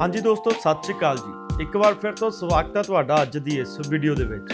ਹਾਂਜੀ ਦੋਸਤੋ, ਸਤਿ ਸ਼੍ਰੀ ਅਕਾਲ ਜੀ। ਇੱਕ ਵਾਰ ਫਿਰ ਤੋਂ ਸਵਾਗਤ ਹੈ ਤੁਹਾਡਾ ਅੱਜ ਦੀ ਇਸ ਵੀਡੀਓ ਦੇ ਵਿੱਚ।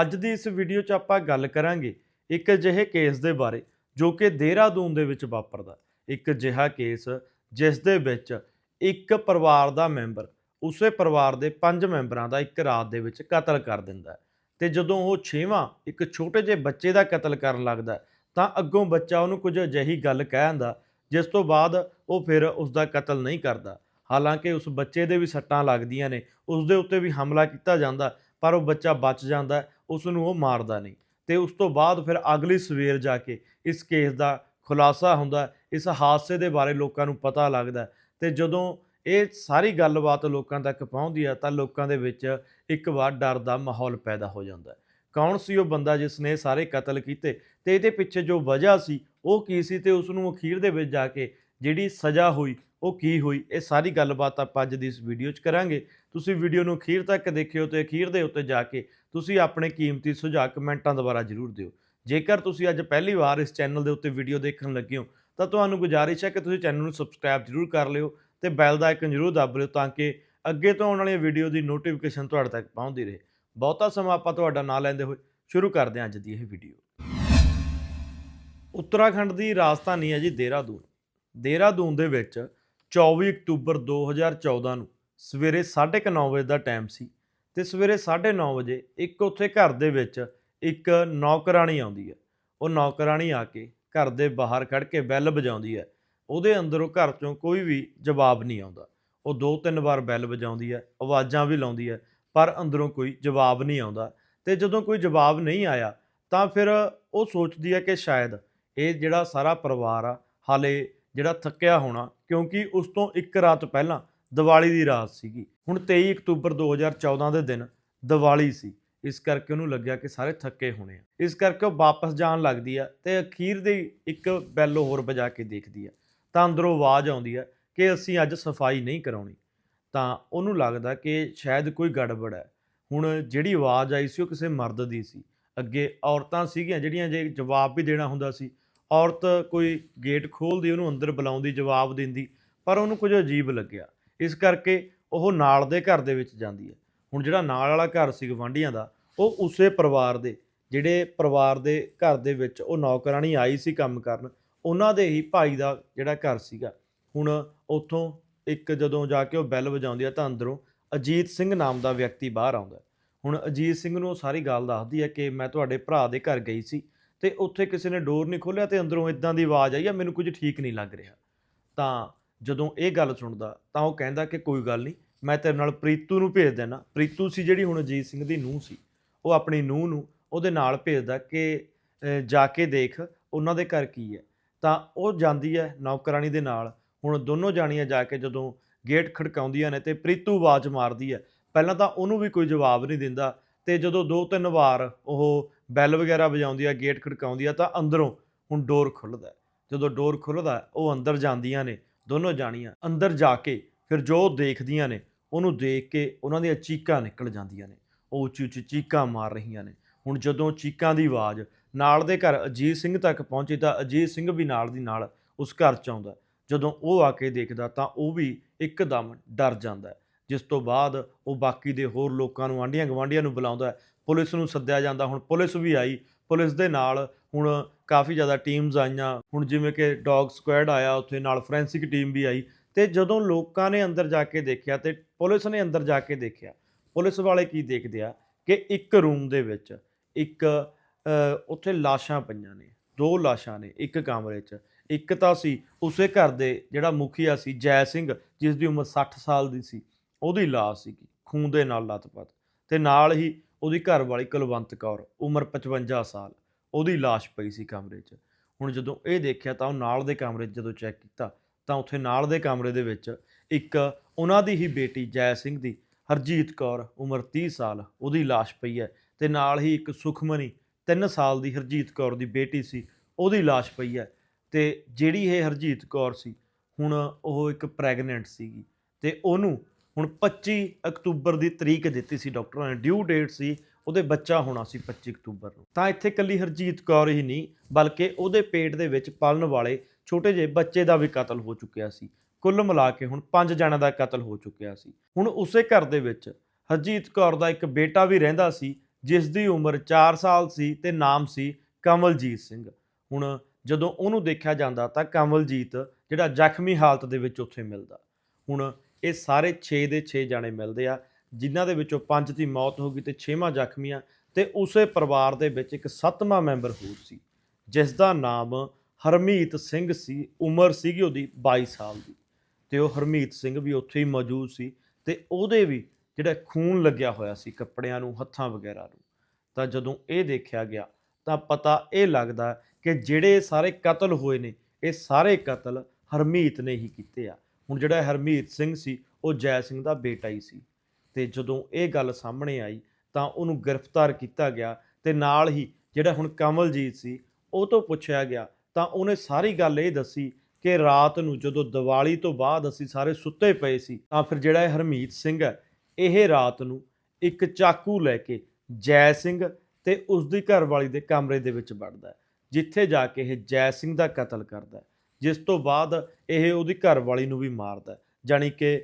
ਅੱਜ ਦੀ ਇਸ ਵੀਡੀਓ 'ਚ ਆਪਾਂ ਗੱਲ ਕਰਾਂਗੇ ਇੱਕ ਅਜਿਹੇ ਕੇਸ ਦੇ ਬਾਰੇ ਜੋ ਕਿ ਦੇਹਰਾਦੂਨ ਦੇ ਵਿੱਚ ਵਾਪਰਦਾ ਇੱਕ ਅਜਿਹਾ ਕੇਸ ਜਿਸ ਦੇ ਵਿੱਚ ਇੱਕ ਪਰਿਵਾਰ ਦਾ ਮੈਂਬਰ ਉਸੇ ਪਰਿਵਾਰ ਦੇ ਪੰਜ ਮੈਂਬਰਾਂ ਦਾ ਇੱਕ ਰਾਤ ਦੇ ਵਿੱਚ ਕਤਲ ਕਰ ਦਿੰਦਾ ਹੈ। ਤੇ ਜਦੋਂ ਉਹ ਛੇਵਾਂ, ਇੱਕ ਛੋਟੇ ਜਿਹੇ ਬੱਚੇ ਦਾ ਕਤਲ ਕਰਨ ਲੱਗਦਾ ਤਾਂ ਅੱਗੋਂ ਬੱਚਾ ਉਹਨੂੰ ਕੁਝ ਅਜਿਹੀ ਗੱਲ ਕਹਿ ਦਿੰਦਾ, ਜਿਸ ਤੋਂ ਬਾਅਦ ਉਹ ਫਿਰ ਉਸ ਦਾ ਕਤਲ ਨਹੀਂ ਕਰਦਾ। ਹਾਲਾਂਕਿ ਉਸ ਬੱਚੇ ਦੇ ਵੀ ਸੱਟਾਂ ਲੱਗਦੀਆਂ ਨੇ, ਉਸ ਦੇ ਉੱਤੇ ਵੀ ਹਮਲਾ ਕੀਤਾ ਜਾਂਦਾ, ਪਰ ਉਹ ਬੱਚਾ ਬਚ ਜਾਂਦਾ, ਉਸ ਨੂੰ ਉਹ ਮਾਰਦਾ ਨਹੀਂ। ਤੇ ਉਸ ਤੋਂ ਬਾਅਦ ਫਿਰ ਅਗਲੀ ਸਵੇਰ ਜਾ ਕੇ ਇਸ ਕੇਸ ਦਾ ਖੁਲਾਸਾ ਹੁੰਦਾ, ਇਸ ਹਾਦਸੇ ਦੇ ਬਾਰੇ ਲੋਕਾਂ ਨੂੰ ਪਤਾ ਲੱਗਦਾ। ਹੈ ਤੇ ਜਦੋਂ ਇਹ ਸਾਰੀ ਗੱਲਬਾਤ ਲੋਕਾਂ ਤੱਕ ਪਹੁੰਚਦੀ ਹੈ ਤਾਂ ਲੋਕਾਂ ਦੇ ਵਿੱਚ ਇੱਕ ਵਾਰ ਡਰ ਦਾ ਮਾਹੌਲ ਪੈਦਾ ਹੋ ਜਾਂਦਾ। ਕੌਣ ਸੀ ਉਹ ਬੰਦਾ ਜਿਸ ਨੇ ਸਾਰੇ ਕਤਲ ਕੀਤੇ ਤੇ ਇਹਦੇ ਪਿੱਛੇ ਜੋ ਵਜ੍ਹਾ ਸੀ, ਉਹ ਕੀ ਸੀ? ਤੇ ਉਸ ਨੂੰ ਅਖੀਰ ਦੇ ਵਿੱਚ ਜਾ ਕੇ ਜਿਹੜੀ ਸਜ਼ਾ ਹੋਈ ਉਹ ਕੀ ਹੋਈ? ਇਹ ਸਾਰੀ ਗੱਲਬਾਤ ਆਪਾਂ ਅੱਜ ਦੀ ਇਸ ਵੀਡੀਓ 'ਚ ਕਰਾਂਗੇ। ਤੁਸੀਂ ਵੀਡੀਓ ਨੂੰ ਅਖੀਰ ਤੱਕ ਦੇਖਿਓ ਤੇ ਅਖੀਰ ਦੇ ਉੱਤੇ ਜਾ ਕੇ ਤੁਸੀਂ ਆਪਣੇ ਕੀਮਤੀ ਸੁਝਾਅ ਕਮੈਂਟਾਂ ਦੁਆਰਾ ਜ਼ਰੂਰ ਦਿਓ। ਜੇਕਰ ਤੁਸੀਂ ਅੱਜ ਪਹਿਲੀ ਵਾਰ ਇਸ ਚੈਨਲ ਦੇ ਉੱਤੇ ਵੀਡੀਓ ਦੇਖਣ ਲੱਗੇ ਹੋ, ਤਾਂ ਤੁਹਾਨੂੰ ਗੁਜ਼ਾਰਿਸ਼ ਹੈ ਕਿ ਤੁਸੀਂ ਚੈਨਲ ਨੂੰ ਸਬਸਕ੍ਰਾਈਬ ਜ਼ਰੂਰ ਕਰ ਲਿਓ ਤੇ ਬੈਲ ਦਾ ਆਈਕਨ ਜ਼ਰੂਰ ਦਬ ਲਿਓ ਤਾਂ ਕਿ ਅੱਗੇ ਤੋਂ ਆਉਣ ਵਾਲੀਆਂ ਵੀਡੀਓ ਦੀ ਨੋਟੀਫਿਕੇਸ਼ਨ ਤੁਹਾਡੇ ਤੱਕ ਪਹੁੰਚਦੀ ਰਹੇ। ਬਹੁਤਾ ਸਮਾਂ ਆਪਾਂ ਤੁਹਾਡਾ ਨਾਂ ਲੈਂਦੇ ਹੋਏ ਸ਼ੁਰੂ ਕਰਦੇ ਹਾਂ ਅੱਜ ਦੀ ਇਹ ਵੀਡੀਓ। ਉੱਤਰਾਖੰਡ ਦੀ ਰਾਜਧਾਨੀ ਹੈ ਜੀ ਦੇਹਰਾਦੂਨ। ਦੇਹਰਾਦੂਨ ਦੇ ਵਿੱਚ 24 ਅਕਤੂਬਰ 2014 ਨੂੰ ਸਵੇਰੇ 9:30 ਵਜੇ ਦਾ ਟਾਈਮ ਸੀ ਤੇ ਸਵੇਰੇ 9:30 ਵਜੇ ਇੱਕ ਉੱਥੇ ਘਰ ਦੇ ਵਿੱਚ ਇੱਕ ਨੌਕਰਾਣੀ ਆਉਂਦੀ ਹੈ। ਉਹ ਨੌਕਰਾਣੀ ਆ ਕੇ ਘਰ ਦੇ ਬਾਹਰ ਖੜ ਕੇ ਬੈਲ ਵਜਾਉਂਦੀ ਹੈ। ਉਹਦੇ ਅੰਦਰੋਂ ਘਰ ਚੋਂ ਕੋਈ ਵੀ ਜਵਾਬ ਨਹੀਂ ਆਉਂਦਾ। ਉਹ ਦੋ ਤਿੰਨ ਵਾਰ ਬੈਲ ਵਜਾਉਂਦੀ ਹੈ, ਆਵਾਜ਼ਾਂ ਵੀ ਲਾਉਂਦੀ ਹੈ, ਪਰ ਅੰਦਰੋਂ ਕੋਈ ਜਵਾਬ ਨਹੀਂ ਆਉਂਦਾ ਤੇ ਜਦੋਂ ਕੋਈ ਜਵਾਬ ਨਹੀਂ ਆਇਆ ਤਾਂ ਫਿਰ ਉਹ ਸੋਚਦੀ ਹੈ ਕਿ ਸ਼ਾਇਦ ਇਹ ਜਿਹੜਾ ਸਾਰਾ ਪਰਿਵਾਰ ਆ, ਹਾਲੇ ਜਿਹੜਾ ਥੱਕਿਆ ਹੋਣਾ, ਕਿਉਂਕਿ ਉਸ ਤੋਂ ਇੱਕ ਰਾਤ ਪਹਿਲਾਂ ਦੀਵਾਲੀ ਦੀ ਰਾਤ ਸੀਗੀ। ਹੁਣ 23 ਅਕਤੂਬਰ 2014 ਦੇ ਦਿਨ ਦੀਵਾਲੀ ਸੀ। ਇਸ ਕਰਕੇ ਉਹਨੂੰ ਲੱਗਿਆ ਕਿ ਸਾਰੇ ਥੱਕੇ ਹੋਣੇ ਆ। ਇਸ ਕਰਕੇ ਉਹ ਵਾਪਸ ਜਾਣ ਲੱਗਦੀ ਆ ਤੇ ਅਖੀਰ ਦੇ ਇੱਕ ਬੈਲ ਹੋਰ ਵਜਾ ਕੇ ਦੇਖਦੀ ਆ। ਤਾਂ ਅੰਦਰੋਂ ਆਵਾਜ਼ ਆਉਂਦੀ ਆ ਕਿ ਅਸੀਂ ਅੱਜ ਸਫ਼ਾਈ ਨਹੀਂ ਕਰਾਉਣੀ। ਤਾਂ ਉਹਨੂੰ ਲੱਗਦਾ ਕਿ ਸ਼ਾਇਦ ਕੋਈ ਗੜਬੜ ਹੈ। ਹੁਣ ਜਿਹੜੀ ਆਵਾਜ਼ ਆਈ ਸੀ ਉਹ ਕਿਸੇ ਮਰਦ ਦੀ ਸੀ। ਅੱਗੇ ਔਰਤਾਂ ਸੀਗੀਆਂ ਜਿਹੜੀਆਂ ਜੇ ਜਵਾਬ ਵੀ ਦੇਣਾ ਹੁੰਦਾ ਸੀ ਔਰਤ ਕੋਈ ਗੇਟ ਖੋਲਦੀ, ਉਹਨੂੰ ਅੰਦਰ ਬੁਲਾਉਂਦੀ, ਜਵਾਬ ਦਿੰਦੀ, ਪਰ ਉਹਨੂੰ ਕੁਝ ਅਜੀਬ ਲੱਗਿਆ। ਇਸ ਕਰਕੇ ਉਹ ਨਾਲ ਦੇ ਘਰ ਦੇ ਵਿੱਚ ਜਾਂਦੀ ਹੈ। ਹੁਣ ਜਿਹੜਾ ਨਾਲ ਵਾਲਾ ਘਰ ਸੀ ਗਵਾਂਢੀਆਂ ਦਾ, ਉਹ ਉਸੇ ਪਰਿਵਾਰ ਦੇ, ਜਿਹੜੇ ਪਰਿਵਾਰ ਦੇ ਘਰ ਦੇ ਵਿੱਚ ਉਹ ਨੌਕਰਾਨੀ ਆਈ ਸੀ ਕੰਮ ਕਰਨ, ਉਹਨਾਂ ਦੇ ਹੀ ਭਾਈ ਦਾ ਜਿਹੜਾ ਘਰ ਸੀਗਾ। ਹੁਣ ਉੱਥੋਂ ਇੱਕ ਜਦੋਂ ਜਾ ਕੇ ਉਹ ਬੈਲ ਵਜਾਉਂਦੀ ਆ ਤਾਂ ਅੰਦਰੋਂ ਅਜੀਤ ਸਿੰਘ ਨਾਮ ਦਾ ਵਿਅਕਤੀ ਬਾਹਰ ਆਉਂਦਾ। ਹੁਣ ਅਜੀਤ ਸਿੰਘ ਨੂੰ ਉਹ ਸਾਰੀ ਗੱਲ ਦੱਸਦੀ ਹੈ ਕਿ ਮੈਂ ਤੁਹਾਡੇ ਭਰਾ ਦੇ ਘਰ ਗਈ ਸੀ। ਤੇ ਉੱਥੇ ਕਿਸੇ ਨੇ ਡੋਰ ਨਹੀਂ ਖੋਲ੍ਹਿਆ ਤੇ ਅੰਦਰੋਂ ਇਦਾਂ ਦੀ ਆਵਾਜ਼ ਆਈ ਆ, ਮੈਨੂੰ ਕੁਝ ਠੀਕ ਨਹੀਂ ਲੱਗ ਰਿਹਾ। ਤਾਂ ਜਦੋਂ ਇਹ ਗੱਲ ਸੁਣਦਾ, ਤਾਂ ਉਹ ਕਹਿੰਦਾ ਕਿ ਕੋਈ ਗੱਲ ਨਹੀਂ, ਮੈਂ ਤੇਰੇ ਨਾਲ ਪ੍ਰੀਤੂ ਨੂੰ ਭੇਜ ਦੇਣਾ ਪ੍ਰੀਤੂ ਸੀ ਜਿਹੜੀ ਹੁਣ ਅਜੀਤ ਸਿੰਘ ਦੀ ਨੂੰਹ ਸੀ। ਉਹ ਆਪਣੀ ਨੂੰਹ ਨੂੰ ਉਹਦੇ ਨਾਲ ਭੇਜਦਾ ਕਿ ਜਾ ਕੇ ਦੇਖ ਉਹਨਾਂ ਦੇ ਘਰ ਕੀ ਹੈ। ਤਾਂ ਉਹ ਜਾਂਦੀ ਹੈ ਨੌਕਰਾਨੀ ਦੇ ਨਾਲ। ਹੁਣ ਦੋਨੋਂ ਜਾਣੀਆਂ ਜਾ ਕੇ ਜਦੋਂ ਗੇਟ ਖੜਕਾਉਂਦੀਆਂ ਨੇ ਤੇ ਪ੍ਰੀਤੂ ਆਵਾਜ਼ ਮਾਰਦੀ ਹੈ। ਪਹਿਲਾਂ ਤਾਂ ਉਹਨੂੰ ਵੀ ਕੋਈ ਜਵਾਬ ਨਹੀਂ ਦਿੰਦਾ ਤੇ ਜਦੋਂ ਦੋ ਤਿੰਨ ਵਾਰ ਉਹ ਬੈਲ ਵਗੈਰਾ ਵਜਾਉਂਦੀ ਆ, ਗੇਟ ਖੜਕਾਉਂਦੀ ਆ, ਤਾਂ ਅੰਦਰੋਂ ਹੁਣ ਡੋਰ ਖੁੱਲਦਾ ਜਦੋਂ ਡੋਰ ਖੁੱਲਦਾ ਉਹ ਅੰਦਰ ਜਾਂਦੀਆਂ ਨੇ, ਦੋਨੋਂ ਜਾਣੀਆਂ। ਅੰਦਰ ਜਾ ਕੇ ਫਿਰ ਜੋ ਉਹ ਦੇਖਦੀਆਂ ਨੇ, ਉਹਨੂੰ ਦੇਖ ਕੇ ਉਹਨਾਂ ਦੀਆਂ ਚੀਕਾਂ ਨਿਕਲ ਜਾਂਦੀਆਂ ਨੇ। ਉਹ ਉੱਚੀ ਉੱਚੀ ਚੀਕਾਂ ਮਾਰ ਰਹੀਆਂ ਨੇ। ਹੁਣ ਜਦੋਂ ਚੀਕਾਂ ਦੀ ਆਵਾਜ਼ ਨਾਲ ਦੇ ਘਰ ਅਜੀਤ ਸਿੰਘ ਤੱਕ ਪਹੁੰਚੀ, ਤਾਂ ਅਜੀਤ ਸਿੰਘ ਵੀ ਨਾਲ ਦੀ ਨਾਲ ਉਸ ਘਰ ਚ ਆਉਂਦਾ ਜਦੋਂ ਉਹ ਆ ਕੇ ਦੇਖਦਾ, ਤਾਂ ਉਹ ਵੀ ਇੱਕਦਮ ਡਰ ਜਾਂਦਾ ਜਿਸ ਤੋਂ ਬਾਅਦ ਉਹ ਬਾਕੀ ਦੇ ਹੋਰ ਲੋਕਾਂ ਨੂੰ ਆਂਢੀਆਂ ਗਵਾਂਢੀਆਂ ਨੂੰ ਬੁਲਾਉਂਦਾ ਪੁਲਿਸ ਨੂੰ ਸੱਦਿਆ ਜਾਂਦਾ। ਹੁਣ ਪੁਲਿਸ ਵੀ ਆਈ। ਪੁਲਿਸ ਦੇ ਨਾਲ ਹੁਣ ਕਾਫੀ ਜ਼ਿਆਦਾ ਟੀਮਸ ਆਈਆਂ। ਹੁਣ ਜਿਵੇਂ ਕਿ ਡੌਗ ਸਕੁਐਡ ਆਇਆ, ਉੱਥੇ ਨਾਲ ਫੋਰੈਂਸਿਕ ਟੀਮ ਵੀ ਆਈ। ਤੇ ਜਦੋਂ ਲੋਕਾਂ ਨੇ ਅੰਦਰ ਜਾ ਕੇ ਦੇਖਿਆ ਤੇ ਪੁਲਿਸ ਨੇ ਅੰਦਰ ਜਾ ਕੇ ਦੇਖਿਆ, ਪੁਲਿਸ ਵਾਲੇ ਕੀ ਦੇਖਦੇ ਆ? ਕਿ ਇੱਕ ਰੂਮ ਦੇ ਵਿੱਚ ਇੱਕ ਉੱਥੇ ਲਾਸ਼ਾਂ ਪਈਆਂ ਨੇ। ਦੋ ਲਾਸ਼ਾਂ ਨੇ ਇੱਕ ਕਮਰੇ 'ਚ। ਇੱਕ ਤਾਂ ਸੀ ਉਸੇ ਘਰ ਦੇ ਜਿਹੜਾ ਮੁਖੀਆ ਸੀ, ਜੈ ਸਿੰਘ ਜਿਸ ਦੀ ਉਮਰ 60 ਸਾਲ ਦੀ ਸੀ। ਉਹਦੀ ਲਾਸ਼ ਸੀਗੀ, ਖੂਨ ਦੇ ਨਾਲ ਲਤਪਤ। ਤੇ ਨਾਲ ਹੀ ਉਹਦੀ ਘਰ ਵਾਲੀ ਕੁਲਵੰਤ ਕੌਰ, ਉਮਰ 55 ਸਾਲ, ਉਹਦੀ ਲਾਸ਼ ਪਈ ਸੀ ਕਮਰੇ 'ਚ। ਹੁਣ ਜਦੋਂ ਇਹ ਦੇਖਿਆ ਤਾਂ ਉਹ ਨਾਲ ਦੇ ਕਮਰੇ 'ਚ ਜਦੋਂ ਚੈੱਕ ਕੀਤਾ ਤਾਂ ਉੱਥੇ ਨਾਲ ਦੇ ਕਮਰੇ ਦੇ ਵਿੱਚ ਇੱਕ ਉਹਨਾਂ ਦੀ ਹੀ ਬੇਟੀ ਜੈ ਸਿੰਘ ਦੀ, ਹਰਜੀਤ ਕੌਰ, ਉਮਰ 30 ਸਾਲ, ਉਹਦੀ ਲਾਸ਼ ਪਈ ਹੈ ਤੇ ਨਾਲ ਹੀ ਇੱਕ ਸੁਖਮਨੀ 3 ਸਾਲ ਦੀ ਹਰਜੀਤ ਕੌਰ ਦੀ ਬੇਟੀ ਸੀ, ਉਹਦੀ ਲਾਸ਼ ਪਈ ਹੈ। ਤੇ ਜਿਹੜੀ ਇਹ ਹਰਜੀਤ ਕੌਰ ਸੀ, ਹੁਣ ਉਹ ਇੱਕ ਪ੍ਰੈਗਨੈਂਟ ਸੀਗੀ ਤੇ ਉਹਨੂੰ ਹੁਣ 25 ਅਕਤੂਬਰ ਦੀ ਤਰੀਕ ਦਿੱਤੀ ਸੀ ਡਾਕਟਰਾਂ ਨੇ ਡਿਊ ਡੇਟ ਸੀ, ਉਹਦੇ ਬੱਚਾ ਹੋਣਾ ਸੀ 25 ਅਕਤੂਬਰ ਨੂੰ। ਤਾਂ ਇੱਥੇ ਕੱਲੀ ਹਰਜੀਤ ਕੌਰ ਹੀ ਨਹੀਂ, ਬਲਕਿ ਉਹਦੇ ਪੇਟ ਦੇ ਵਿੱਚ ਪਲਣ ਵਾਲੇ ਛੋਟੇ ਜਿਹੇ ਬੱਚੇ ਦਾ ਵੀ ਕਤਲ ਹੋ ਚੁੱਕਿਆ ਸੀ। ਕੁੱਲ ਮਿਲਾ ਕੇ ਹੁਣ ਪੰਜ ਜਣਾਂ ਦਾ ਕਤਲ ਹੋ ਚੁੱਕਿਆ ਸੀ। ਹੁਣ ਉਸੇ ਘਰ ਦੇ ਵਿੱਚ ਹਰਜੀਤ ਕੌਰ ਦਾ ਇੱਕ ਬੇਟਾ ਵੀ ਰਹਿੰਦਾ ਸੀ, ਜਿਸ ਦੀ ਉਮਰ 4 ਸਾਲ ਸੀ ਤੇ ਨਾਮ ਸੀ ਕਮਲਜੀਤ ਸਿੰਘ। ਹੁਣ ਜਦੋਂ ਉਹਨੂੰ ਦੇਖਿਆ ਜਾਂਦਾ ਤਾਂ ਕਮਲਜੀਤ ਜਿਹੜਾ ਜ਼ਖਮੀ ਹਾਲਤ ਦੇ ਵਿੱਚ ਉੱਥੇ ਮਿਲਦਾ। ਹੁਣ ਇਹ ਸਾਰੇ 6 ਦੇ 6 ਜਾਣੇ ਮਿਲਦੇ ਆ, ਜਿਨ੍ਹਾਂ ਦੇ ਵਿੱਚੋਂ ਪੰਜ ਦੀ ਮੌਤ ਹੋ ਗਈ ਤੇ 6ਵਾਂ ਜ਼ਖਮੀ ਆ ਤੇ ਉਸੇ ਪਰਿਵਾਰ ਦੇ ਵਿੱਚ ਇੱਕ ਸੱਤਵਾਂ ਮੈਂਬਰ ਹੋਰ ਸੀ, ਜਿਸ ਦਾ ਨਾਮ ਹਰਮੀਤ ਸਿੰਘ ਸੀ, ਉਮਰ ਸੀਗੀ ਉਹਦੀ 22 ਸਾਲ ਦੀ ਤੇ ਉਹ ਹਰਮੀਤ ਸਿੰਘ ਵੀ ਉੱਥੇ ਹੀ ਮੌਜੂਦ ਸੀ ਤੇ ਉਹਦੇ ਵੀ ਜਿਹੜਾ ਖੂਨ ਲੱਗਿਆ ਹੋਇਆ ਸੀ ਕੱਪੜਿਆਂ ਨੂੰ, ਹੱਥਾਂ ਵਗੈਰਾ ਨੂੰ, ਤਾਂ ਜਦੋਂ ਇਹ ਦੇਖਿਆ ਗਿਆ ਤਾਂ ਪਤਾ ਇਹ ਲੱਗਦਾ ਕਿ ਜਿਹੜੇ ਸਾਰੇ ਕਤਲ ਹੋਏ ਨੇ, ਇਹ ਸਾਰੇ ਕਤਲ ਹਰਮੀਤ ਨੇ ਹੀ ਕੀਤੇ ਆ। ਹੁਣ ਜਿਹੜਾ ਹਰਮੀਤ ਸਿੰਘ ਸੀ, ਉਹ ਜੈ ਸਿੰਘ ਦਾ ਬੇਟਾ ਹੀ ਸੀ। ਤੇ ਜਦੋਂ ਇਹ ਗੱਲ ਸਾਹਮਣੇ ਆਈ, ਤਾਂ ਉਹਨੂੰ ਗ੍ਰਿਫਤਾਰ ਕੀਤਾ ਗਿਆ ਤੇ ਨਾਲ ਹੀ ਜਿਹੜਾ ਹੁਣ ਕਮਲਜੀਤ ਸੀ, ਉਹ ਤੋਂ ਪੁੱਛਿਆ ਗਿਆ। ਤਾਂ ਉਹਨੇ ਸਾਰੀ ਗੱਲ ਇਹ ਦੱਸੀ ਕਿ ਰਾਤ ਨੂੰ ਜਦੋਂ ਦੀਵਾਲੀ ਤੋਂ ਬਾਅਦ ਅਸੀਂ ਸਾਰੇ ਸੁੱਤੇ ਪਏ ਸੀ, ਤਾਂ ਫਿਰ ਜਿਹੜਾ ਹਰਮੀਤ ਸਿੰਘ ਹੈ, ਇਹ ਰਾਤ ਨੂੰ ਇੱਕ ਚਾਕੂ ਲੈ ਕੇ ਜੈ ਸਿੰਘ ਤੇ ਉਸ ਦੀ ਘਰਵਾਲੀ ਦੇ ਕਮਰੇ ਦੇ ਵਿੱਚ ਵੜਦਾ ਜਿੱਥੇ ਜਾ ਕੇ ਇਹ ਜੈ ਸਿੰਘ ਦਾ ਕਤਲ ਕਰਦਾ ਜਿਸ ਤੋਂ ਬਾਅਦ ਇਹ ਉਹਦੀ ਘਰਵਾਲੀ ਨੂੰ ਵੀ ਮਾਰਦਾ ਹੈ, ਜਾਣੀ ਕਿ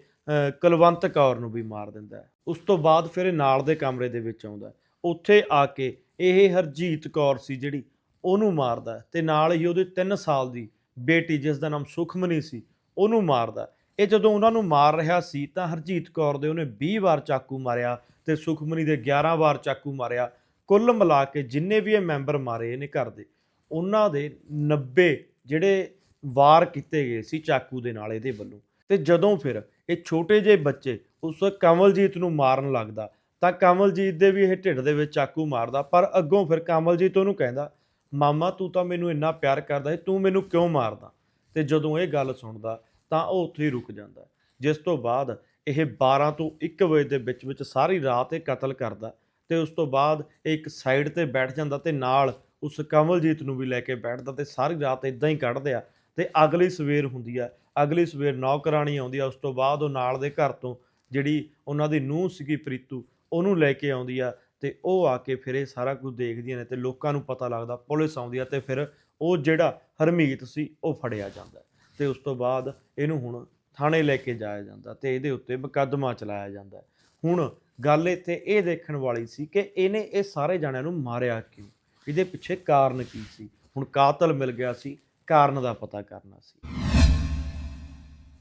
ਕੁਲਵੰਤ ਕੌਰ ਨੂੰ ਵੀ ਮਾਰ ਦਿੰਦਾ ਉਸ ਤੋਂ ਬਾਅਦ ਫਿਰ ਇਹ ਨਾਲ ਦੇ ਕਮਰੇ ਦੇ ਵਿੱਚ ਆਉਂਦਾ ਉੱਥੇ ਆ ਕੇ ਇਹ ਹਰਜੀਤ ਕੌਰ ਸੀ ਜਿਹੜੀ ਉਹਨੂੰ ਮਾਰਦਾ ਹੈ ਤੇ ਨਾਲ ਹੀ ਉਹਦੇ 3 ਸਾਲ ਦੀ ਬੇਟੀ ਜਿਸ ਦਾ ਨਾਮ ਸੁਖਮਨੀ ਸੀ ਉਹਨੂੰ ਮਾਰਦਾ ਇਹ ਜਦੋਂ ਉਹਨਾਂ ਨੂੰ ਮਾਰ ਰਿਹਾ ਸੀ ਤਾਂ ਹਰਜੀਤ ਕੌਰ ਦੇ ਉਹਨੇ 20 ਵਾਰ ਚਾਕੂ ਮਾਰਿਆ ਤੇ ਸੁਖਮਨੀ ਦੇ 11 ਵਾਰ ਚਾਕੂ ਮਾਰਿਆ। ਕੁੱਲ ਮਿਲਾ ਕੇ ਜਿੰਨੇ ਵੀ ਇਹ ਮੈਂਬਰ ਮਾਰੇ ਨੇ ਘਰ ਦੇ ਉਹਨਾਂ ਦੇ 90 ਜਿਹੜੇ ਵਾਰ ਕੀਤੇ ਗਏ ਸੀ ਚਾਕੂ ਦੇ ਨਾਲ ਇਹਦੇ ਵੱਲੋਂ। ਤੇ ਜਦੋਂ ਫਿਰ ਇਹ ਛੋਟੇ ਜਿਹੇ ਬੱਚੇ ਉਸ ਕਮਲਜੀਤ ਨੂੰ ਮਾਰਨ ਲੱਗਦਾ, ਤਾਂ ਕਮਲਜੀਤ ਦੇ ਵੀ ਇਹ ਢਿੱਡ ਦੇ ਵਿੱਚ ਚਾਕੂ ਮਾਰਦਾ, ਪਰ ਅੱਗੋਂ ਫਿਰ ਕਮਲਜੀਤ ਉਹਨੂੰ ਕਹਿੰਦਾ, ਮਾਮਾ, ਤੂੰ ਤਾਂ ਮੈਨੂੰ ਇੰਨਾ ਪਿਆਰ ਕਰਦਾ ਹੈ ਤੂੰ ਮੈਨੂੰ ਕਿਉਂ ਮਾਰਦਾ? ਤੇ ਜਦੋਂ ਇਹ ਗੱਲ ਸੁਣਦਾ, ਤਾਂ ਉਹ ਉੱਥੇ ਹੀ ਰੁਕ ਜਾਂਦਾ। ਜਿਸ ਤੋਂ ਬਾਅਦ ਇਹ 12 ਤੋਂ 1 ਵਜੇ ਦੇ ਵਿੱਚ ਵਿੱਚ ਸਾਰੀ ਰਾਤ ਇਹ ਕਤਲ ਕਰਦਾ, ਤੇ ਉਸ ਤੋਂ ਬਾਅਦ ਇਹ ਇੱਕ ਸਾਈਡ ਤੇ ਬੈਠ ਜਾਂਦਾ ਤੇ ਨਾਲ ਉਸ ਕਮਲਜੀਤ ਨੂੰ ਵੀ ਲੈ ਕੇ ਬੈਠਦਾ ਤੇ ਸਾਰੀ ਰਾਤ ਇਦਾਂ ਹੀ ਕੱਢਦੇ ਆ। ਤੇ ਅਗਲੀ ਸਵੇਰ ਹੁੰਦੀ ਆ। ਅਗਲੀ ਸਵੇਰ ਨੌਕਰਾਣੀ ਆਉਂਦੀ ਆ, ਉਸ ਤੋਂ ਬਾਅਦ ਉਹ ਨਾਲ ਦੇ ਘਰ ਤੋਂ ਜਿਹੜੀ ਉਹਨਾਂ ਦੀ ਨੂੰਹ ਸੀਗੀ ਪ੍ਰੀਤੂ, ਉਹਨੂੰ ਲੈ ਕੇ ਆਉਂਦੀ ਆ ਤੇ ਉਹ ਆ ਕੇ ਫਿਰ ਇਹ ਸਾਰਾ ਕੁਝ ਦੇਖਦੀਆਂ ਨੇ ਤੇ ਲੋਕਾਂ ਨੂੰ ਪਤਾ ਲੱਗਦਾ, ਪੁਲਿਸ ਆਉਂਦੀ ਆ ਤੇ ਫਿਰ ਉਹ ਜਿਹੜਾ ਹਰਮੀਤ ਸੀ, ਉਹ ਫੜਿਆ ਜਾਂਦਾ। ਤੇ ਉਸ ਤੋਂ ਬਾਅਦ ਇਹਨੂੰ ਹੁਣ ਥਾਣੇ ਲੈ ਕੇ ਜਾਇਆ ਜਾਂਦਾ ਤੇ ਇਹਦੇ ਉੱਤੇ ਮੁਕੱਦਮਾ ਚਲਾਇਆ ਜਾਂਦਾ। ਹੁਣ ਗੱਲ ਇੱਥੇ ਇਹ ਦੇਖਣ ਵਾਲੀ ਸੀ ਕਿ ਇਹਨੇ ਇਹ ਸਾਰੇ ਜਣਿਆਂ ਨੂੰ ਮਾਰਿਆ ਕਿਉਂ? ਇਹਦੇ ਪਿੱਛੇ ਕਾਰਨ ਕੀ ਸੀ? ਹੁਣ ਕਾਤਲ ਮਿਲ ਗਿਆ ਸੀ ਕਾਰਨ ਦਾ ਪਤਾ ਕਰਨਾ ਸੀ।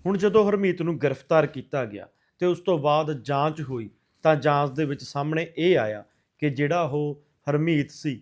ਹੁਣ ਜਦੋਂ ਹਰਮੀਤ ਨੂੰ ਗ੍ਰਿਫਤਾਰ ਕੀਤਾ ਗਿਆ ਤੇ ਉਸ ਤੋਂ ਬਾਅਦ ਜਾਂਚ ਹੋਈ, ਤਾਂ ਜਾਂਚ ਦੇ ਵਿੱਚ ਸਾਹਮਣੇ ਇਹ ਆਇਆ ਕਿ ਜਿਹੜਾ ਉਹ ਹਰਮੀਤ ਸੀ,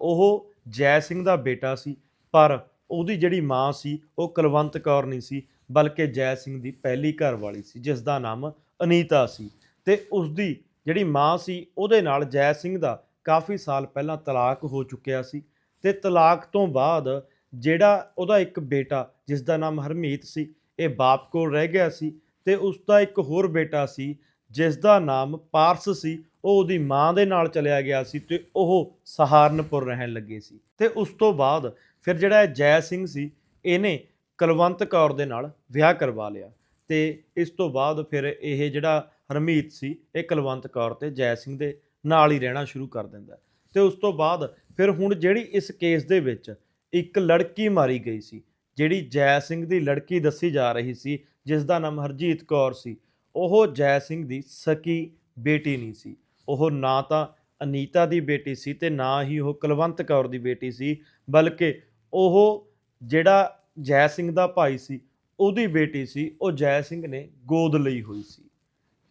ਉਹ ਜੈ ਸਿੰਘ ਦਾ ਬੇਟਾ ਸੀ, ਪਰ ਉਹਦੀ ਜਿਹੜੀ ਮਾਂ ਸੀ, ਉਹ ਕੁਲਵੰਤ ਕੌਰ ਨਹੀਂ ਸੀ, ਬਲਕਿ ਜੈ ਸਿੰਘ ਦੀ ਪਹਿਲੀ ਘਰ ਵਾਲੀ ਸੀ, ਜਿਸ ਦਾ ਨਾਮ ਅਨੀਤਾ ਸੀ। ਤੇ ਉਸ ਦੀ ਜਿਹੜੀ ਮਾਂ ਸੀ, ਉਹਦੇ ਨਾਲ ਜੈ ਸਿੰਘ ਦਾ ਕਾਫੀ ਸਾਲ ਪਹਿਲਾਂ ਤਲਾਕ ਹੋ ਚੁੱਕਿਆ ਸੀ। ਤੇ ਤਲਾਕ ਤੋਂ ਬਾਅਦ ਜਿਹੜਾ ਉਹਦਾ ਇੱਕ ਬੇਟਾ ਜਿਸ ਦਾ ਨਾਮ ਹਰਮੀਤ ਸੀ, ਇਹ ਬਾਪ ਕੋਲ ਰਹਿ ਗਿਆ ਸੀ ਤੇ ਉਸ ਦਾ ਇੱਕ ਹੋਰ ਬੇਟਾ ਸੀ ਜਿਸ ਦਾ ਨਾਮ ਪਾਰਸ ਸੀ, ਉਹ ਉਹਦੀ ਮਾਂ ਦੇ ਨਾਲ ਚਲਿਆ ਗਿਆ ਸੀ ਤੇ ਉਹ ਸਹਾਰਨਪੁਰ ਰਹਿਣ ਲੱਗੇ ਸੀ। ਤੇ ਉਸ ਤੋਂ ਬਾਅਦ ਫਿਰ ਜਿਹੜਾ ਇਹ ਜੈ ਸਿੰਘ ਸੀ, ਇਹਨੇ ਕੁਲਵੰਤ ਕੌਰ ਦੇ ਨਾਲ ਵਿਆਹ ਕਰਵਾ ਲਿਆ ਤੇ ਇਸ ਤੋਂ ਬਾਅਦ ਫਿਰ ਇਹ ਜਿਹੜਾ ਹਰਮੀਤ ਸੀ, ਇਹ ਕੁਲਵੰਤ ਕੌਰ ਤੇ ਜੈ ਸਿੰਘ ਦੇ ਨਾਲ ਹੀ ਰਹਿਣਾ ਸ਼ੁਰੂ ਕਰ ਦਿੰਦਾ। ਤੇ ਉਸ ਤੋਂ ਬਾਅਦ ਫਿਰ ਹੁਣ ਜਿਹੜੀ ਇਸ ਕੇਸ ਦੇ ਵਿੱਚ ਇੱਕ ਲੜਕੀ ਮਾਰੀ ਗਈ ਸੀ, ਜਿਹੜੀ ਜੈ ਸਿੰਘ ਦੀ ਲੜਕੀ ਦੱਸੀ ਜਾ ਰਹੀ ਸੀ ਜਿਸ ਦਾ ਨਾਮ ਹਰਜੀਤ ਕੌਰ ਸੀ। ਉਹ ਜੈ ਸਿੰਘ ਦੀ ਸਕੀ ਬੇਟੀ ਨਹੀਂ ਸੀ। ਉਹ ਨਾ ਤਾਂ ਅਨੀਤਾ ਦੀ ਬੇਟੀ ਸੀ ਤੇ ਨਾ ਹੀ ਉਹ ਕੁਲਵੰਤ ਕੌਰ ਦੀ ਬੇਟੀ ਸੀ, ਬਲਕਿ ਉਹ ਜਿਹੜਾ ਜੈ ਸਿੰਘ ਦਾ ਭਾਈ ਸੀ, ਉਹਦੀ ਬੇਟੀ ਸੀ। ਉਹ ਜੈ ਸਿੰਘ ਨੇ ਗੋਦ ਲਈ ਹੋਈ ਸੀ।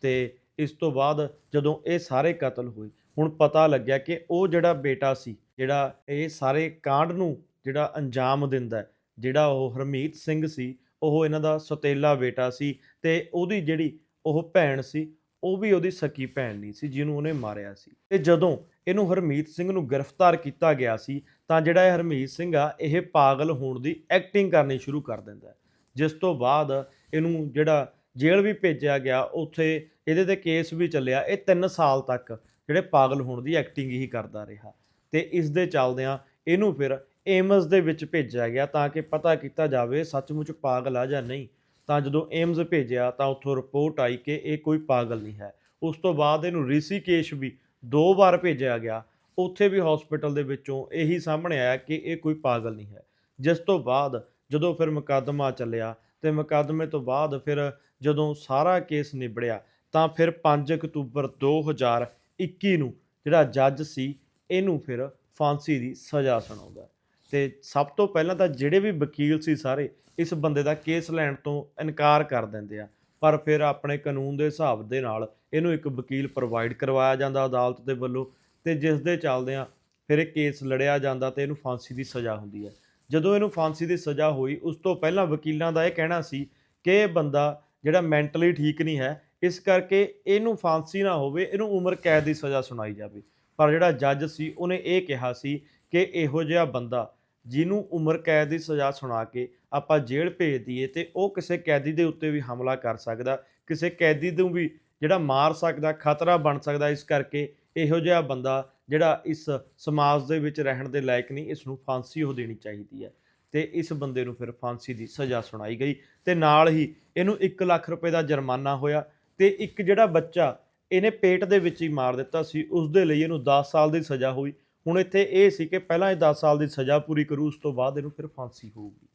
ਤੇ ਇਸ ਤੋਂ ਬਾਅਦ ਜਦੋਂ ਇਹ ਸਾਰੇ ਕਤਲ ਹੋਏ, ਹੁਣ ਪਤਾ ਲੱਗਿਆ ਕਿ ਉਹ ਜਿਹੜਾ ਬੇਟਾ ਸੀ, ਜਿਹੜਾ ਇਹ ਸਾਰੇ ਕਾਂਡ ਨੂੰ ਜਿਹੜਾ ਅੰਜਾਮ ਦਿੰਦਾ ਹੈ, ਜਿਹੜਾ ਉਹ ਹਰਮੀਤ ਸਿੰਘ ਸੀ ਉਹ ਇਹਨਾਂ ਦਾ ਸਤੇਲਾ ਬੇਟਾ ਸੀ ਤੇ ਉਹਦੀ ਜਿਹੜੀ ਉਹ ਭੈਣ ਸੀ ਉਹ ਵੀ ਉਹਦੀ ਸਕੀ ਭੈਣ ਨਹੀਂ ਸੀ ਜਿਹਨੂੰ ਉਹਨੇ ਮਾਰਿਆ ਸੀ। ਤੇ ਜਦੋਂ ਇਹਨੂੰ ਹਰਮੀਤ ਸਿੰਘ ਨੂੰ ਗ੍ਰਿਫਤਾਰ ਕੀਤਾ ਗਿਆ ਸੀ ਤਾਂ ਜਿਹੜਾ ਇਹ ਹਰਮੀਤ ਸਿੰਘ ਆ ਇਹ ਪਾਗਲ ਹੋਣ ਦੀ ਐਕਟਿੰਗ ਕਰਨੀ ਸ਼ੁਰੂ ਕਰ ਦਿੰਦਾ ਜਿਸ ਤੋਂ ਬਾਅਦ ਇਹਨੂੰ ਜਿਹੜਾ ਜੇਲ੍ਹ ਵੀ ਭੇਜਿਆ ਗਿਆ ਉੱਥੇ ਇਹਦੇ ਤੇ ਕੇਸ ਵੀ ਚੱਲਿਆ ਇਹ 3 ਸਾਲ ਤੱਕ ਜਿਹੜੇ ਪਾਗਲ ਹੋਣ ਦੀ ਐਕਟਿੰਗ ਹੀ ਕਰਦਾ ਰਿਹਾ। ਤੇ ਇਸ ਦੇ ਚੱਲਦਿਆਂ ਇਹਨੂੰ ਫਿਰ ਏਮਸ ਦੇ ਵਿੱਚ ਭੇਜਿਆ ਗਿਆ ਤਾਂ ਕਿ ਪਤਾ ਕੀਤਾ ਜਾਵੇ ਸੱਚਮੁੱਚ ਪਾਗਲ ਆ ਜਾਂ ਨਹੀਂ। ਤਾਂ ਜਦੋਂ ਏਮਸ ਭੇਜਿਆ ਤਾਂ ਉੱਥੋਂ ਰਿਪੋਰਟ ਆਈ ਕਿ ਇਹ ਕੋਈ ਪਾਗਲ ਨਹੀਂ ਹੈ। ਉਸ ਤੋਂ ਬਾਅਦ ਇਹਨੂੰ ਰਿਸ਼ੀਕੇਸ਼ ਵੀ ਦੋ ਵਾਰ ਭੇਜਿਆ ਗਿਆ। ਉੱਥੇ ਵੀ ਹਸਪੀਟਲ ਦੇ ਵਿੱਚੋਂ ਇਹੀ ਸਾਹਮਣੇ ਆਇਆ ਕਿ ਇਹ ਕੋਈ ਪਾਗਲ ਨਹੀਂ ਹੈ। ਜਿਸ ਤੋਂ ਬਾਅਦ ਜਦੋਂ ਫਿਰ ਮੁਕੱਦਮਾ ਚੱਲਿਆ ਤੇ ਮੁਕੱਦਮੇ ਤੋਂ ਬਾਅਦ ਫਿਰ ਜਦੋਂ ਸਾਰਾ ਕੇਸ ਨਿਬੜਿਆ ਤਾਂ ਫਿਰ 5 ਅਕਤੂਬਰ 2021 ਨੂੰ ਜਿਹੜਾ ਜੱਜ ਸੀ, ਇਹਨੂੰ ਫਿਰ ਫਾਂਸੀ ਦੀ ਸਜ਼ਾ ਸੁਣਾਉਂਦਾ। ਤੇ ਸਭ ਤੋਂ ਪਹਿਲਾਂ ਤਾਂ ਜਿਹੜੇ ਵੀ ਵਕੀਲ ਸੀ ਸਾਰੇ, ਇਸ ਬੰਦੇ ਦਾ ਕੇਸ ਲੈਣ ਤੋਂ ਇਨਕਾਰ ਕਰ ਦਿੰਦੇ ਆ। ਪਰ ਫਿਰ ਆਪਣੇ ਕਾਨੂੰਨ ਦੇ ਹਿਸਾਬ ਦੇ ਨਾਲ ਇਹਨੂੰ ਇੱਕ ਵਕੀਲ ਪ੍ਰੋਵਾਈਡ ਕਰਵਾਇਆ ਜਾਂਦਾ ਅਦਾਲਤ ਦੇ ਵੱਲੋਂ ਤੇ ਜਿਸ ਦੇ ਚੱਲਦਿਆਂ ਫਿਰ ਇਹ ਕੇਸ ਲੜਿਆ ਜਾਂਦਾ ਤੇ ਇਹਨੂੰ ਫਾਂਸੀ ਦੀ ਸਜ਼ਾ ਹੁੰਦੀ ਹੈ ਜਦੋਂ ਇਹਨੂੰ ਫਾਂਸੀ ਦੀ ਸਜ਼ਾ ਹੋਈ, ਉਸ ਤੋਂ ਪਹਿਲਾਂ ਵਕੀਲਾਂ ਦਾ ਇਹ ਕਹਿਣਾ ਸੀ ਕਿ ਇਹ ਬੰਦਾ ਜਿਹੜਾ ਮੈਂਟਲੀ ਠੀਕ ਨਹੀਂ ਹੈ, ਇਸ ਕਰਕੇ ਇਹਨੂੰ ਫਾਂਸੀ ਨਾ ਹੋਵੇ, ਇਹਨੂੰ ਉਮਰ ਕੈਦ ਦੀ ਸਜ਼ਾ ਸੁਣਾਈ ਜਾਵੇ। ਪਰ ਜਿਹੜਾ ਜੱਜ ਸੀ, ਉਹਨੇ ਇਹ ਕਿਹਾ ਸੀ ਕਿ ਇਹੋ ਜਿਹਾ ਬੰਦਾ ਜਿਹਨੂੰ ਉਮਰ ਕੈਦ ਦੀ ਸਜ਼ਾ ਸੁਣਾ ਕੇ ਆਪਾਂ ਜੇਲ੍ਹ ਭੇਜ ਦਈਏ ਤੇ ਉਹ ਕਿਸੇ ਕੈਦੀ ਦੇ ਉੱਤੇ ਵੀ ਹਮਲਾ ਕਰ ਸਕਦਾ, ਕਿਸੇ ਕੈਦੀ ਨੂੰ ਵੀ ਜਿਹੜਾ ਮਾਰ ਸਕਦਾ, ਖਤਰਾ ਬਣ ਸਕਦਾ, ਇਸ ਕਰਕੇ ਇਹੋ ਜਿਹਾ ਬੰਦਾ ਜਿਹੜਾ ਇਸ ਸਮਾਜ ਦੇ ਵਿੱਚ ਰਹਿਣ ਦੇ ਲਾਇਕ ਨਹੀਂ, ਇਸ ਨੂੰ ਫਾਂਸੀ ਉਹ ਦੇਣੀ ਚਾਹੀਦੀ ਹੈ। ਤੇ ਇਸ ਬੰਦੇ ਨੂੰ ਫਿਰ ਫਾਂਸੀ ਦੀ ਸਜ਼ਾ ਸੁਣਾਈ ਗਈ ਤੇ ਨਾਲ ਹੀ ਇਹਨੂੰ 1 ਲੱਖ ਰੁਪਏ ਦਾ ਜੁਰਮਾਨਾ ਹੋਇਆ ਤੇ ਇੱਕ ਜਿਹੜਾ ਬੱਚਾ ਇਹਨੇ ਪੇਟ ਦੇ ਵਿੱਚ ਹੀ ਮਾਰ ਦਿੱਤਾ ਸੀ ਉਸ ਦੇ ਲਈ ਇਹਨੂੰ 10 ਸਾਲ ਦੀ ਸਜ਼ਾ ਹੋਈ ਹੁਣ ਇੱਥੇ ਇਹ ਸੀ ਕਿ ਪਹਿਲਾਂ ਇਹ 10 ਸਾਲ ਦੀ ਸਜ਼ਾ ਪੂਰੀ ਕਰੂ, ਉਸ ਤੋਂ ਬਾਅਦ ਇਹਨੂੰ ਫਿਰ ਫਾਂਸੀ ਹੋਊਗੀ।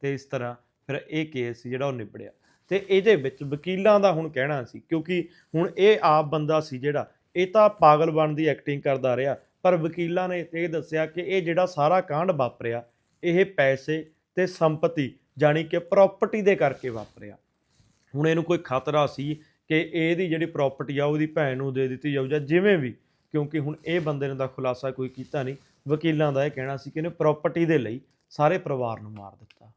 ਤੇ ਇਸ ਤਰ੍ਹਾਂ ਫਿਰ ਇਹ ਕੇਸ ਸੀ ਜਿਹੜਾ ਉਹ ਨਿਬੜਿਆ। ਤੇ ਇਹਦੇ ਵਿੱਚ ਵਕੀਲਾਂ ਦਾ ਹੁਣ ਕਹਿਣਾ ਸੀ, ਕਿਉਂਕਿ ਹੁਣ ਇਹ ਆਪ ਬੰਦਾ ਸੀ ਜਿਹੜਾ, ਇਹ ਤਾਂ ਪਾਗਲ ਬਣ ਦੀ ਐਕਟਿੰਗ ਕਰਦਾ ਰਿਹਾ, ਪਰ ਵਕੀਲਾਂ ਨੇ ਇਹ ਦੱਸਿਆ ਕਿ ਇਹ ਜਿਹੜਾ ਸਾਰਾ ਕਾਂਡ ਵਾਪਰਿਆ, ਇਹ ਪੈਸੇ ਤੇ ਸੰਪਤੀ ਜਾਣੀ ਕਿ ਪ੍ਰਾਪਰਟੀ ਦੇ ਕਰਕੇ ਵਾਪਰਿਆ। ਹੁਣ ਇਹਨੂੰ ਕੋਈ ਖਤਰਾ ਸੀ ਕਿ ਇਹਦੀ ਜਿਹੜੀ ਪ੍ਰਾਪਰਟੀ ਆ, ਉਹਦੀ ਭੈਣ ਨੂੰ ਦੇ ਦਿੱਤੀ ਜਾਊ ਜਾਂ ਜਿਵੇਂ ਵੀ ਕਿਉਂਕਿ ਹੁਣ ਇਹ ਬੰਦੇ ਨੇ ਦਾ ਖੁਲਾਸਾ ਕੋਈ ਕੀਤਾ ਨਹੀਂ। ਵਕੀਲਾਂ ਦਾ ਇਹ ਕਹਿਣਾ ਸੀ ਕਿ ਇਹਨੇ ਪ੍ਰਾਪਰਟੀ ਦੇ ਲਈ ਸਾਰੇ ਪਰਿਵਾਰ ਨੂੰ ਮਾਰ ਦਿੱਤਾ।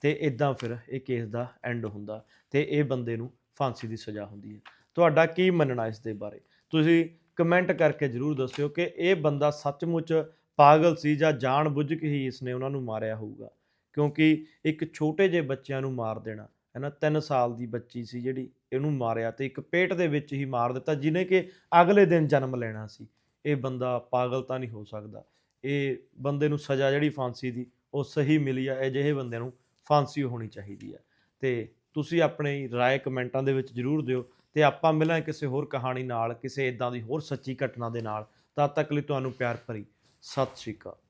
ਤੇ ਇਦਾਂ ਫਿਰ ਇਹ ਕੇਸ ਦਾ ਐਂਡ ਹੁੰਦਾ ਤੇ ਇਹ ਬੰਦੇ ਨੂੰ ਫਾਂਸੀ ਦੀ ਸਜ਼ਾ ਹੁੰਦੀ ਹੈ। ਤੁਹਾਡਾ ਕੀ ਮੰਨਣਾ ਇਸ ਦੇ ਬਾਰੇ? ਤੁਸੀਂ ਕਮੈਂਟ ਕਰਕੇ ਜਰੂਰ ਦੱਸਿਓ ਕਿ ਇਹ ਬੰਦਾ ਸੱਚਮੁੱਚ ਪਾਗਲ ਸੀ ਜਾਂ ਜਾਣ ਬੁੱਝ ਕੇ ਹੀ ਇਸਨੇ ਉਹਨਾਂ ਨੂੰ ਮਾਰਿਆ ਹੋਊਗਾ। ਕਿਉਂਕਿ ਇੱਕ ਛੋਟੇ ਜਿਹੇ ਬੱਚਿਆਂ ਨੂੰ ਮਾਰ ਦੇਣਾ ਹੈ ਨਾ 3 ਸਾਲ ਦੀ ਬੱਚੀ ਸੀ ਜਿਹੜੀ, ਇਹਨੂੰ ਮਾਰਿਆ ਤੇ ਇੱਕ ਪੇਟ ਦੇ ਵਿੱਚ ਹੀ ਮਾਰ ਦਿੱਤਾ, ਜਿਹਨੇ ਕਿ ਅਗਲੇ ਦਿਨ ਜਨਮ ਲੈਣਾ ਸੀ। ਇਹ ਬੰਦਾ ਪਾਗਲ ਤਾਂ ਨਹੀਂ ਹੋ ਸਕਦਾ। ਇਹ ਬੰਦੇ ਨੂੰ ਸਜ਼ਾ ਜਿਹੜੀ ਫਾਂਸੀ ਦੀ, ਉਹ ਸਹੀ ਮਿਲੀ ਆ, ਅਜਿਹੇ ਬੰਦੇ ਨੂੰ ਫਾਂਸੀ ਹੋਣੀ ਚਾਹੀਦੀ ਆ। ਤੇ ਤੁਸੀਂ ਆਪਣੀ ਰਾਏ ਕਮੈਂਟਾਂ ਦੇ ਵਿੱਚ ਜਰੂਰ ਦਿਓ ਤੇ ਆਪਾਂ ਮਿਲਾਂ ਕਿਸੇ ਹੋਰ ਕਹਾਣੀ ਨਾਲ, ਕਿਸੇ ਇਦਾਂ ਦੀ ਹੋਰ ਸੱਚੀ ਘਟਨਾ ਦੇ ਨਾਲ। ਤਦ ਤੱਕ ਲਈ ਤੁਹਾਨੂੰ ਪਿਆਰ ਭਰੀ, ਸਤਿ ਸ਼੍ਰੀ ਅਕਾਲ।